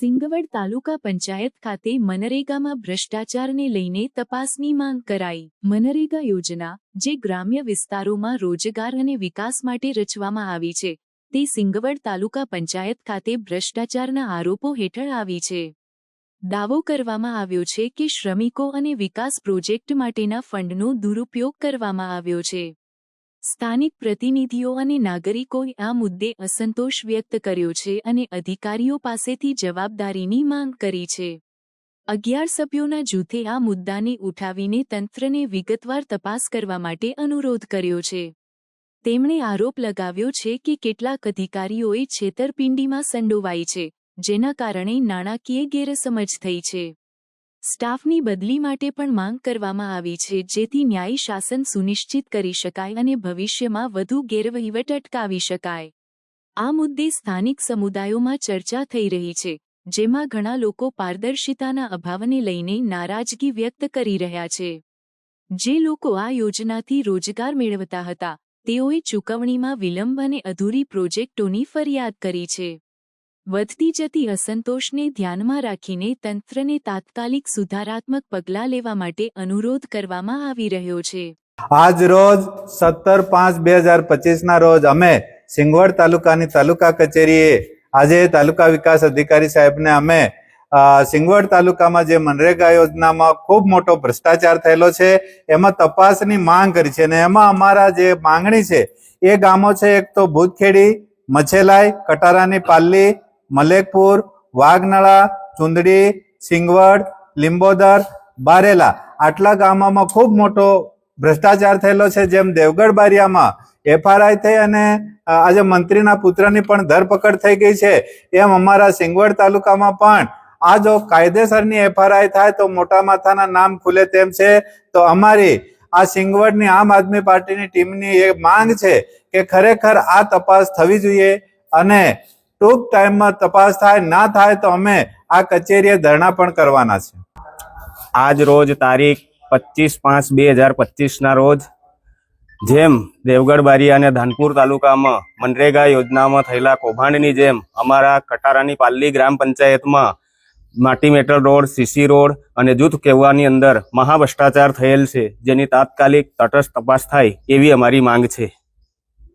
સિંગવડ તાલુકા પંચાયત ખાતે મનરેગામાં ભ્રષ્ટાચારને લઈને તપાસની માંગ કરાઈ. મનરેગા યોજના, જે ગ્રામ્ય વિસ્તારોમાં રોજગાર અને વિકાસ માટે રચવામાં આવી છે, તે સિંગવડ તાલુકા પંચાયત ખાતે ભ્રષ્ટાચારના આરોપો હેઠળ આવી છે. દાવો કરવામાં આવ્યો છે કે શ્રમિકો અને વિકાસ પ્રોજેક્ટ માટેના ફંડનો દુરુપયોગ કરવામાં આવ્યો છે. સ્થાનિક પ્રતિનિધિઓ અને નાગરિકોએ આ મુદ્દે અસંતોષ વ્યક્ત કર્યો છે અને અધિકારીઓ પાસેથી જવાબદારીની માંગ કરી છે. અગિયાર સભ્યોના જૂથે આ મુદ્દાને ઉઠાવીને તંત્રને વિગતવાર તપાસ કરવા માટે અનુરોધ કર્યો છે. તેમણે આરોપ લગાવ્યો છે કે કેટલાક અધિકારીઓએ છેતરપિંડીમાં સંડોવાઈ છે, જેના કારણે નાણાકીય ગેરસમજ થઈ છે. સ્ટાફની બદલી માટે પણ માંગ કરવામાં આવી છે, જેથી ન્યાયી શાસન સુનિશ્ચિત કરી શકાય અને ભવિષ્યમાં વધુ ગેરવહીવટ અટકાવી શકાય. આ મુદ્દે સ્થાનિક સમુદાયોમાં ચર્ચા થઈ રહી છે, જેમાં ઘણા લોકો પારદર્શિતાના અભાવને લઈને નારાજગી વ્યક્ત કરી રહ્યા છે. જે લોકો આ યોજનાથી રોજગાર મેળવતા હતા, તેઓએ ચૂકવણીમાં વિલંબ અને અધૂરી પ્રોજેક્ટોની ફરિયાદ કરી છે. વધતી જતી અસંતોષને ધ્યાનમાં રાખીને તંત્રને તાત્કાલિક સુધારાત્મક પગલાં લેવા માટે અનુરોધ કરવામાં આવી રહ્યો છે. આજ રોજ સત્તર પાંચ બે હજાર પચીસના રોજ અમે સિંગવડ તાલુકાની તાલુકા કચેરીએ આજે તાલુકા વિકાસ અધિકારી સાહેબને અમે સિંગવડ તાલુકામાં જે મનરેગા યોજનામાં ખૂબ મોટો ભ્રષ્ટાચાર થયેલો છે, એમાં તપાસની માંગ કરી છે અને એમાં અમારા જે માંગણી છે, એ ગામો છે, એક તો ભૂતખેડી, મછેલાઈ, કટારાની પાલ્લી મલેકપુર, વાઘનળા, ચુંદડી, સિંગવડ, લીંબોદર, બારેલા આટલા ગામોમાં ખૂબ મોટો ભ્રષ્ટાચાર થયેલો છે, જેમ દેવગઢ બારિયામાં એફઆરઆઈ થઈ અને આજે મંત્રીના પુત્રની પણ ધરપકડ થઈ ગઈ છે. એમ અમારા સિંગવડ તાલુકામાં પણ આ જો કાયદેસરની એફઆરઆઈ થાય તો મોટા માથાના નામ ખુલે તેમ છે. તો અમારી આ સિંગવડની આમ આદમી પાર્ટીની ટીમની એ માંગ છે કે ખરેખર આ તપાસ થવી જોઈએ અને ટૂંક ટાઈમમાં તપાસ થાય, ના થાય તો અમે આ કચેરીએ ધરણા પણ કરવાના છે. આજ રોજ તારીખ પચીસ પાંચ બે હજાર પચીસના રોજ જેમ દેવગઢ બારી અને ધાનપુર તાલુકામાં મનરેગા યોજનામાં થયેલા કૌભાંડની જેમ અમારા કટારાની પાલ્લી ગ્રામ પંચાયતમાં માટી મેટલ રોડ, સીસી રોડ અને જૂથ કહેવાની અંદર મહાભ્રષ્ટાચાર થયેલ છે, જેની તાત્કાલિક તટસ્થ તપાસ થાય એવી અમારી માંગ છે.